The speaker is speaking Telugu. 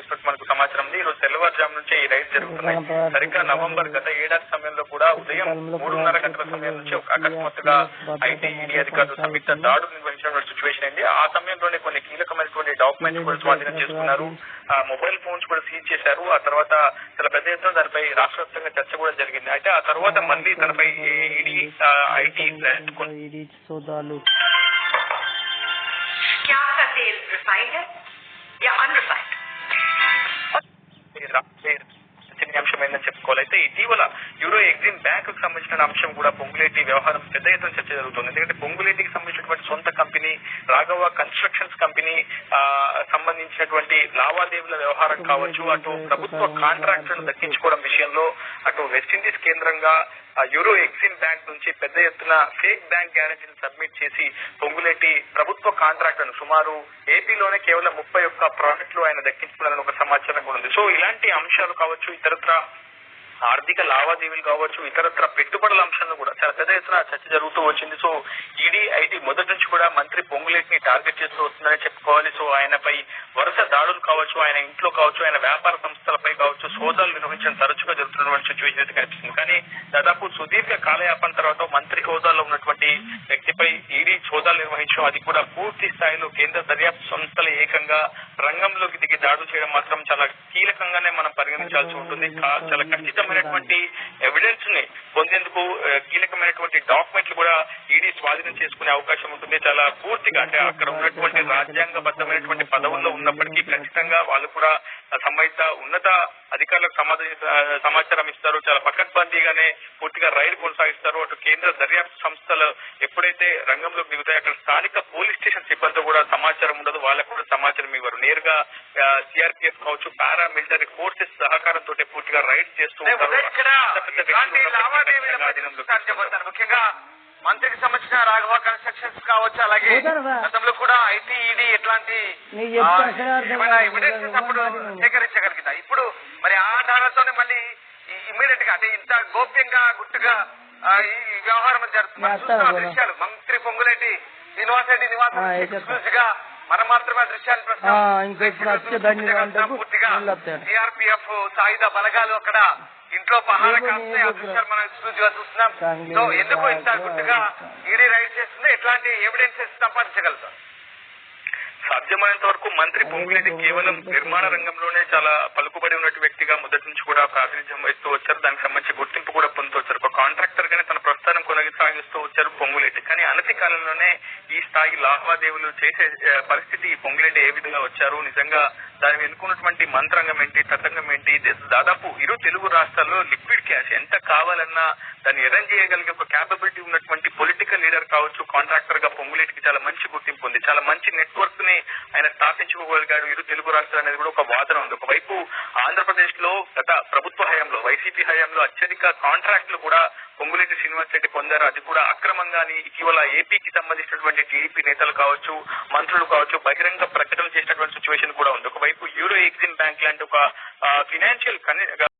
నిర్వహిస్తున్నట్టు మనకు సమాచారం ఉంది ఈ రోజు తెల్లవారుజాము నుంచే ఈ రైడ్ జరుగుతున్నాయి సరిగ్గా నవంబర్ గత ఏడాది సమయంలో కూడా ఉదయం మూడున్నర గంటల సమయం నుంచి ఒక అకస్మాత్తుగా ఐటీ ఈడీ అధికారులు సంయుక్త దాడులు నిర్వహించిన సిచ్యువేషన్ అయింది ఆ సమయంలోనే కొన్ని కీలకమైనటువంటి డాక్యుమెంట్స్ కూడా స్వాధీనం చేసుకున్నారు ఆ మొబైల్ ఫోన్స్ కూడా సీజ్ చేశారు ఆ తర్వాత చాలా పెద్ద ఎత్తున దానిపై రాష్ట్ర వ్యాప్తంగా చర్చ కూడా జరిగింది అయితే ఆ తర్వాత మళ్ళీ దానిపై ఈడీ ఐటీ సోదాలు అంశం చెప్పుకోవాలి. అయితే ఇటీవల యూరో ఎగ్జిమ్ బ్యాంక్కు సంబంధించిన అంశం కూడా పొంగులేటి వ్యవహారం పెద్ద ఎత్తున చర్చ జరుగుతుంది. ఎందుకంటే పొంగులేటికి సంబంధించినటువంటి రాఘవ కన్స్ట్రక్షన్స్ కంపెనీ సంబంధించినటువంటి లావాదేవీల వ్యవహారం కావచ్చు అటు ప్రభుత్వ కాంట్రాక్టులను దక్కించుకోవడం విషయంలో అటు వెస్టిండీస్ కేంద్రంగా యూరో ఎక్సిమ్ బ్యాంక్ నుంచి పెద్ద ఎత్తున ఫేక్ బ్యాంక్ గ్యారెంటీని సబ్మిట్ చేసి పొంగులేటి ప్రభుత్వ కాంట్రాక్టులను సుమారు ఏపీలోనే కేవలం ముప్పై ఒక్క ప్రాజెక్టులు ఆయన దక్కించుకున్నారని ఒక సమాచారం కూడా ఉంది. సో ఇలాంటి అంశాలు కావచ్చు ఇతరత్ర ఆర్థిక లావాదేవీలు కావచ్చు ఇతరత్ర పెట్టుబడుల అంశంలో కూడా చాలా పెద్ద ఎత్తున చర్చ జరుగుతూ వచ్చింది. సో ఈడీ ఐటీ మొదటి నుంచి కూడా మంత్రి పొంగులేటిని టార్గెట్ చేస్తూ వస్తుందని పోలీసు ఆయనపై వరుస దాడులు కావచ్చు ఆయన ఇంట్లో కావచ్చు ఆయన వ్యాపార సంస్థలపై కావచ్చు సోదాలు నిర్వహించడం తరచుగా జరుగుతున్నటువంటి సిచ్యువేషన్ అయితే కనిపిస్తుంది. కానీ దాదాపు సుదీర్ఘ కాలయాపన తర్వాత మంత్రి హోదాలో ఉన్నటువంటి వ్యక్తిపై ఈడీ సోదాలు నిర్వహించడం అది కూడా పూర్తి స్థాయిలో కేంద్ర దర్యాప్తు సంస్థలు ఏకంగా రంగంలోకి దిగి దాడులు చేయడం మాత్రం చాలా కీలకంగానే మనం పరిగణించాల్సి ఉంటుంది. చాలా ఖచ్చితమైనటువంటి ఎవిడెన్స్ని పొందేందుకు కీలకమైనటువంటి డాక్యుమెంట్లు కూడా ఈడీ స్వాధీనం చేసుకునే అవకాశం ఉంటుంది. చాలా పూర్తిగా అంటే అక్కడ ఉన్నటువంటి రాజ్యాంగ రాజ్యాంగబద్ధమైనటువంటి పదవుల్లో ఉన్నప్పటికీ ఖచ్చితంగా వాళ్ళు కూడా సంబంధిత ఉన్నత అధికారులకు సమాచారం ఇస్తారు. చాలా పకడ్బందీగానే పూర్తిగా రైలు కొనసాగిస్తారు. అటు కేంద్ర దర్యాప్తు సంస్థలు ఎప్పుడైతే రంగంలోకి దిగుతాయో అక్కడ స్థానిక పోలీస్ స్టేషన్ సిబ్బంది కూడా సమాచారం ఉండదు. వాళ్ళకు కూడా సమాచారం ఇవ్వరు. నేరుగా సిఆర్పిఎఫ్ కావచ్చు పారా మిలిటరీ ఫోర్సెస్ సహకారంతో పూర్తిగా రైడ్ చేస్తూ ఉంటారు. ముఖ్యంగా మంత్రికి సంబంధించిన రాఘవ కన్స్ట్రక్షన్స్ కావచ్చు అలాగే? గతంలో కూడా ఐటీ ఈడీ ఎట్లాంటి ఏమైనా. ఎవిడెన్సెస్ అప్పుడు మాట్లాడినాను. సేకరించగలిగితా ఇప్పుడు మరి ఆ ఆధారాలతోనే మళ్ళీ ఇమీడియట్గా అంటే ఇంత గోప్యంగా గుట్టుగా ఈ వ్యవహారం జరుగుతుంది. దృశ్యాలు మంత్రి పొంగులేటి శ్రీనివాసరెడ్డి నివాసం ఎక్స్క్లూజివ్గా మనం మాత్రమే ఆ, ఇంకా ఇప్పుడు వచ్చే దండి గంటకు పూర్తిగా. సిఆర్పిఎఫ్ సాయుధ బలగాలు అక్కడ ఇంట్లో పహార కాస్తే ఆ దృశ్యాలు మనం ఎక్స్క్లూజివ్ చూస్తున్నాం సో ఎందుకు ఇంత గుట్టుగా ఈడీ రైడ్ చేస్తుంది? ఎట్లాంటి ఎవిడెన్సెస్ సంపాదించగలుగుతాం సాధ్యమైనంత వరకు మంత్రి పొంగులేటి కేవలం నిర్మాణ రంగంలోనే చాలా పలుకుబడి ఉన్నటువంటి వ్యక్తిగా మొదటి నుంచి కూడా ప్రాతినిధ్యం వహిస్తూ వచ్చారు. దానికి సంబంధించి గుర్తింపు కూడా పొందుతూ వచ్చారు. ఒక కాంట్రాక్టర్ గానే తన ప్రస్థానం కొనసాగిస్తూ వచ్చారు పొంగులేటి. కానీ అనతి కాలంలోనే ఈ స్థాయి లావాదేవీలు చేసే పరిస్థితి పొంగులేటి ఏ విధంగా వచ్చారు? నిజంగా దాని వెనుకున్నటువంటి మంత్రాంగం ఏంటి? తతంగం ఏంటి? దాదాపు ఇరు తెలుగు రాష్ట్రాల్లో లిక్విడ్ క్యాష్ ఎంత కావాలన్నా దాన్ని అరేంజ్ చేయగలిగే ఒక క్యాపబిలిటీ ఉన్నటువంటి పొలిటికల్ లీడర్ కావచ్చు కాంట్రాక్టర్గా పొంగులేటికి చాలా మంచి గుర్తింపు ఉంది. చాలా మంచి నెట్వర్క్ని ఆయన స్థాపించుకోగలిగాడు. ఇరు తెలుగు రాష్ట్రాలు అనేది కూడా ఒక వాదన ఉంది. ఒకవైపు ఆంధ్రప్రదేశ్లో గత ప్రభుత్వ హయాంలో వైసీపీ హయాంలో అత్యధిక కాంట్రాక్టులు కూడా పొంగులేటి శ్రీనివాస్ రెడ్డి పొందారు. అది కూడా అక్రమంగాని ఇటీవల ఏపీకి సంబంధించినటువంటి టీడీపీ నేతలు కావచ్చు మంత్రులు కావచ్చు బహిరంగ ప్రకటన చేసినటువంటి సిచ్యువేషన్ కూడా ఉంది. ఒకవైపు యూరో ఎగ్జిమ్ బ్యాంక్ లాంటి ఒక ఫినాన్షియల్